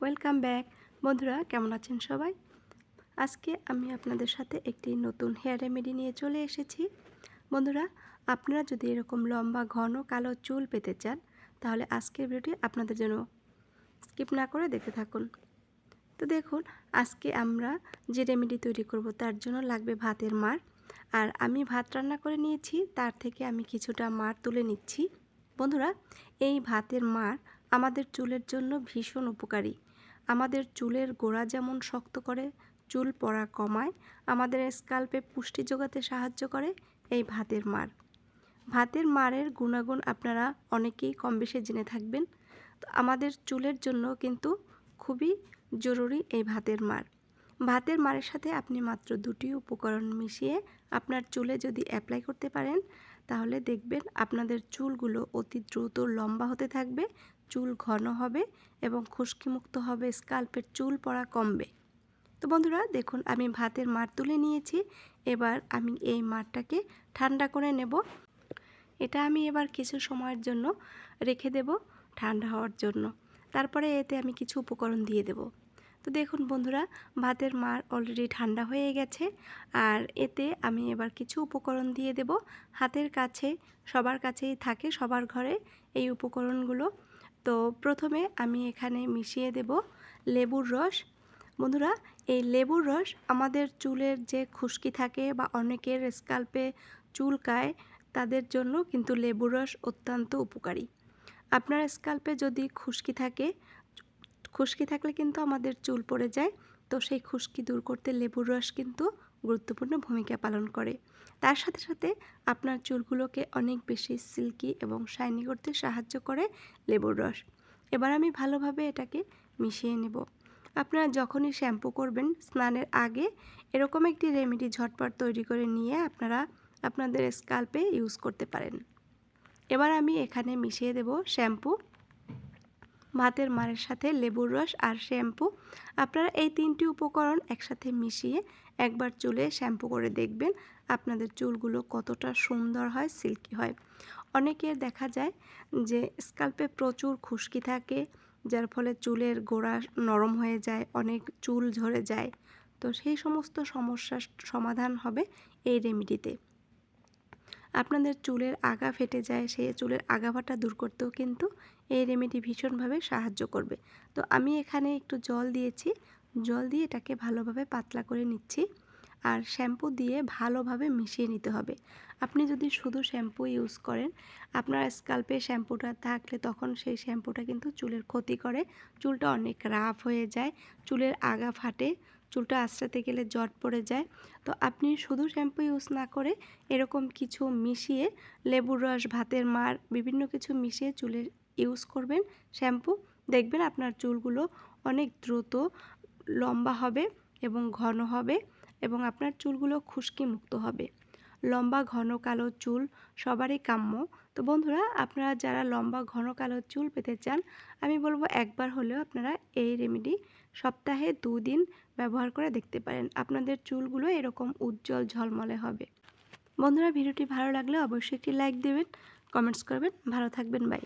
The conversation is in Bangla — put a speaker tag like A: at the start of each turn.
A: Welcome back. বন্ধুরা, কেমন আছেন সবাই? আজকে আমি আপনাদের সাথে একটি নতুন হেয়ার রেমেডি নিয়ে চলে এসেছি। বন্ধুরা, আপনারা যদি এরকম লম্বা, ঘন, কালো চুল পেতে চান, তাহলে আজকের ভিডিওটি আপনাদের জন্য স্কিপ না করে দেখতে থাকুন। তো দেখুন, আজকে আমরা যে রেমেডি তৈরি করব তার জন্য লাগবে ভাতের মার। আর আমি ভাত রান্না করে নিয়েছি, তার থেকে আমি কিছুটা মার তুলে নিচ্ছি। বন্ধুরা, এই ভাতের মার আমাদের চুলের জন্য ভীষণ উপকারী। আমাদের চুলের গোড়া যেমন শক্ত করে, চুল পড়া কমায়, আমাদের স্কাল্পে পুষ্টি যোগাতে সাহায্য করে এই ভাতের মার। ভাতের মারের গুণাগুণ আপনারা অনেকেই কম বেশি জেনে থাকবেন। তো আমাদের চুলের জন্য কিন্তু খুবই জরুরি এই ভাতের মার। ভাতের মারের সাথে আপনি মাত্র দুটি উপকরণ মিশিয়ে আপনার চুলে যদি অ্যাপ্লাই করতে পারেন, তাহলে দেখবেন আপনাদের চুলগুলো অতি দ্রুত লম্বা হতে থাকবে। চুল ঘন হবে এবং খুশকিমুক্ত হবে, স্কাল্পের চুল পড়া কমবে। তো বন্ধুরা, দেখুন, আমি ভাতের মার তুলে নিয়েছি। এবার আমি এই মারটাকে ঠান্ডা করে নেব। এটা আমি এবার কিছু সময়ের জন্য রেখে দেব ঠান্ডা হওয়ার জন্য। তারপরে এতে আমি কিছু উপকরণ দিয়ে দেব। তো দেখুন বন্ধুরা, ভাতের মার অলরেডি ঠান্ডা হয়ে গেছে। আর এতে আমি এবার কিছু উপকরণ দিয়ে দেব। হাতের কাছে, সবার কাছেই থাকে, সবার ঘরে এই উপকরণগুলো। তো প্রথমে আমি এখানে মিশিয়ে দেব লেবুর রস। বন্ধুরা, এই লেবুর রস আমাদের চুলের যে খুশকি থাকে বা অনেকের স্কাল্পে চুলকায় তাদের জন্য কিন্তু লেবুর রস অত্যন্ত উপকারী। আপনার স্কাল্পে যদি খুশকি থাকে, খুশকি থাকলে কিন্তু আমাদের চুল পড়ে যায়, তো সেই খুশকি দূর করতে লেবুর রস কিন্তু গুরুত্বপূর্ণ ভূমিকা পালন করে। তার সাথে সাথে আপনার চুলগুলোকে অনেক বেশি সিল্কি এবং শাইনি করতে সাহায্য করে লেবুর রস। এবার আমি ভালোভাবে এটাকে মিশিয়ে নেব। আপনারা যখনই শ্যাম্পু করবেন স্নানের আগে এরকম একটি রেমেডি ঝটপট তৈরি করে নিয়ে আপনারা আপনাদের স্কাল্পে ইউজ করতে পারেন। এবার আমি এখানে মিশিয়ে দেব শ্যাম্পু। ভাতের মারের সাথে লেবুর রস আর শ্যাম্পু। আপনারা এই তিনটি উপকরণ একসাথে মিশিয়ে একবার চুলে শ্যাম্পু করে দেখবেন আপনাদের চুলগুলো কতটা সুন্দর হয়, সিল্কি হয়। অনেকের দেখা যায় যে স্কাল্পে প্রচুর খুশকি থাকে, যার ফলে চুলের গোড়া নরম হয়ে যায়, অনেক চুল ঝরে যায়। তো সেই সমস্ত সমস্যার সমাধান হবে এই রেমিডিতে আপনাদের চুলের আগা ফেটে যায়, সেই চুলের আগা ফাটা দূর করতেও কিন্তু এই রেমেডি ভীষণভাবে সাহায্য করবে। তো আমি এখানে একটু জল দিয়েছি। জল দিয়ে এটাকে ভালোভাবে পাতলা করে নিচ্ছি আর শ্যাম্পু দিয়ে ভালোভাবে মিশিয়ে নিতে হবে। আপনি যদি শুধু শ্যাম্পু ইউজ করেন, আপনার স্কাল্পে শ্যাম্পুটা থাকলে তখন সেই শ্যাম্পুটা কিন্তু চুলের ক্ষতি করে। চুলটা অনেক রাফ হয়ে যায়, চুলের আগা ফাটে চুলটা আঁচড়াতে গেলে জট পড়ে যায়। তো আপনি শুধু শ্যাম্পু ইউজ না করে এরকম কিছু মিশিয়ে লেবুর রস, ভাতের মার, বিভিন্ন কিছু মিশিয়ে চুলের ইউজ করবেন শ্যাম্পু। দেখবেন আপনার চুলগুলো অনেক দ্রুত লম্বা হবে এবং ঘন হবে এবং আপনার চুলগুলো খুশকি মুক্ত হবে। লম্বা ঘন কালো চুল সবারই কাম্য। তো বন্ধুরা, আপনারা যারা লম্বা ঘন কালো চুল পেতে চান, আমি বলব একবার হলেও আপনারা এই রেমেডি সপ্তাহে দুদিন ব্যবহার করে দেখতে পারেন। আপনাদের চুলগুলো এরকম উজ্জ্বল ঝলমলে হবে। বন্ধুরা, ভিডিওটি ভালো লাগলে অবশ্যই একটি লাইক দেবেন, কমেন্টস করবেন। ভালো থাকবেন, বাই।